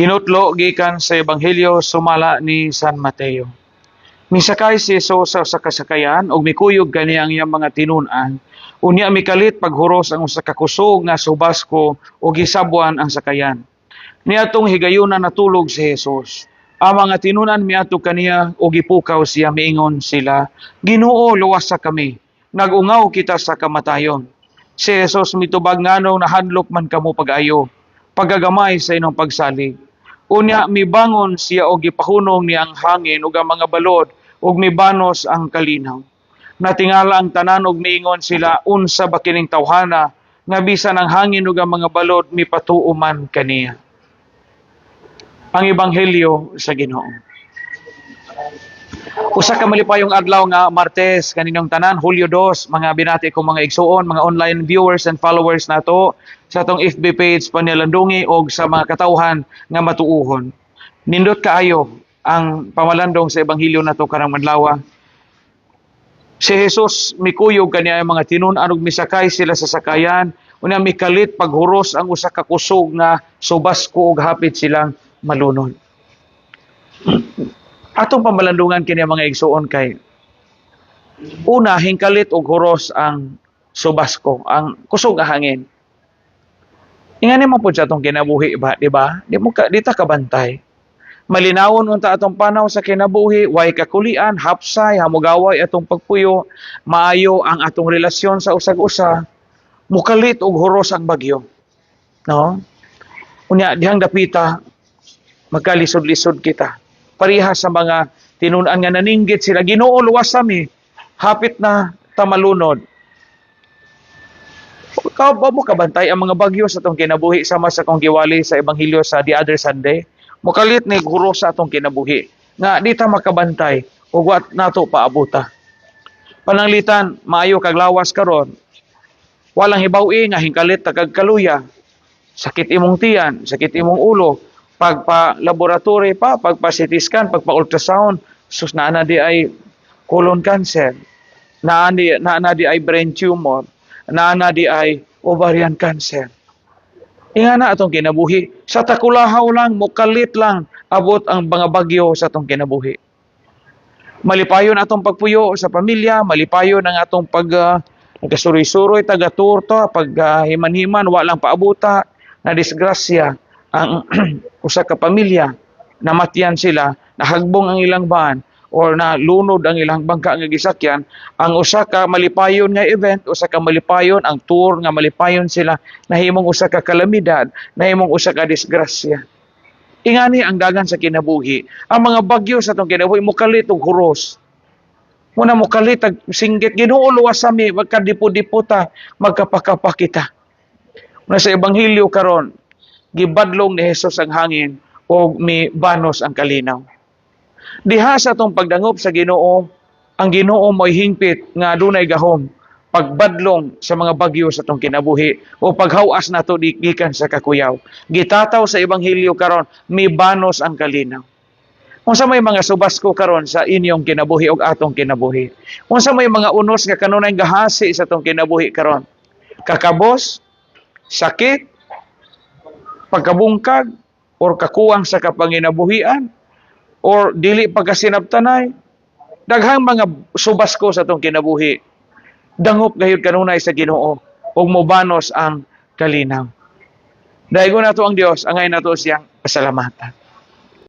Kinutlo gikan sa Ebanghelyo sumala ni San Mateo. Misakay si Jesus sa usa ka sakayan ug mikuyog kani ang iyang mga tinun-an. Unya mikalit paghuros ang usa ka kusog nga subasko ug gisabuan ang sakayan. Niadtong higayunan natulog si Jesus. Ang mga tinunan miadto kaniya ug gipukaw siya miingon sila, Ginoo luwas sa kami. Nagungaw kita sa kamatayon. Si Jesus mitubag nganong nahadlok man kamo pag-ayo pagagamay sa inyong pagsalig. Unya mibangon siya og gipahunong niya ang hangin ug ang mga balod ug mibanos ang kalinaw. Natingala ang tanan ug miingon sila unsa ba kining tawhana nga bisan ang hangin ug ang mga balod mipatuo man kaniya. Ang ebanghelyo sa Ginoo. Usa ka malipayong adlaw nga Martes kaninyong tanan Hulyo 2 mga binati ko mga igsuon mga online viewers and followers nato sa atong FB page panilandungi og sa mga katawhan nga matuuhon. Nindot kaayo ang pamalandong sa ebanghelyo nato karang adlaw. Si Jesus mikuyog kaniya ang mga tinun-an ug misakay sila sa sakayan unya mikalit paghuros ang usa ka kusog nga subasko ug hapit silang malunod atong pamalandungan kini mga igsuon kay una hingkalit og huros ang subasko ang kusog nga hangin. Ingani man pud sa atong kinabuhi ba di ba? Di mo ka di ta kabantay. Malinawon unta atong panaw sa kinabuhi way kakulian hapsay hamugaway atong pagpuyo maayo ang atong relasyon sa usag-usa. Mukalit og huros ang bagyo no? Unya dihang dapita magkalisod-lisod kita pareha sa mga tinunan nga naninggit sila. Ginoo luwas sami hapit na tamalunod. Ka ba mo kabantay ang mga bagyo sa atong kinabuhi sama sa kong giwali sa ebanghelyo sa the other Sunday? Mukalit ni guro sa atong kinabuhi. Nga di ta makabantay. Ug wat nato paabuta. Pananglitan maayo kag lawas karon. Walang hibaw-i nga hingkalit ta kag kaluya. Sakit imong tiyan sakit imong ulo pagpa laboratory pa, pagpa CT scan, pagpa ultrasound, sus na na di ay colon cancer, na di, na na di ay brain tumor, na na di ay ovarian cancer. Inga na atong kinabuhi. Sa takulahaw lang, mukalit lang, abot ang mga bagyo sa atong kinabuhi. Malipayon atong pagpuyo sa pamilya, malipayon ang atong pag uh, nagkasuroy-suroy, taga-turto, pag uh, himan-himan, walang paabuta, na disgrasya ang usa ka pamilya namatian sila nahagbong ang ilang van or na lunod ang ilang bangka nga gisakyan ang usa ka malipayon nga event usa ka malipayon ang tour nga malipayon sila nahimong usa ka kalamidad nahimong usa ka disgrasya. Ingani ang dagan sa kinabuhi. Ang mga bagyo sa atong kinabuhi mukalit og huros. Muna mukalit ag singgit. Ginoo luwas sami magkadipo-dipo ta magkapakapa kita Una sa ebanghelyo karon gibadlong ni Jesus ang hangin o mi banos ang kalinaw. Diha sa atong pagdangop sa Ginoo, ang Ginoo mo'y hingpit nga dunay gahom pagbadlong sa mga bagyo sa atong kinabuhi o paghawas nato gikan sa kakuyaw. Gitataw sa ebanghelyo karon mi banos ang kalinaw. Unsa may mga subasko karon sa inyong kinabuhi ug atong kinabuhi. Unsa may mga unos nga kanunay gahasi sa atong kinabuhi karon. Kakabos, sakit, pagkabungkag or kakuwang sa kapanginabuhian or dili pagkasinabtanay daghang mga subas ko sa tong kinabuhi. Dangop gayud kanunay sa Ginoo ug mobanos ang kalinaw. Daigo nato ang Dios angay nato siyang pasalamatan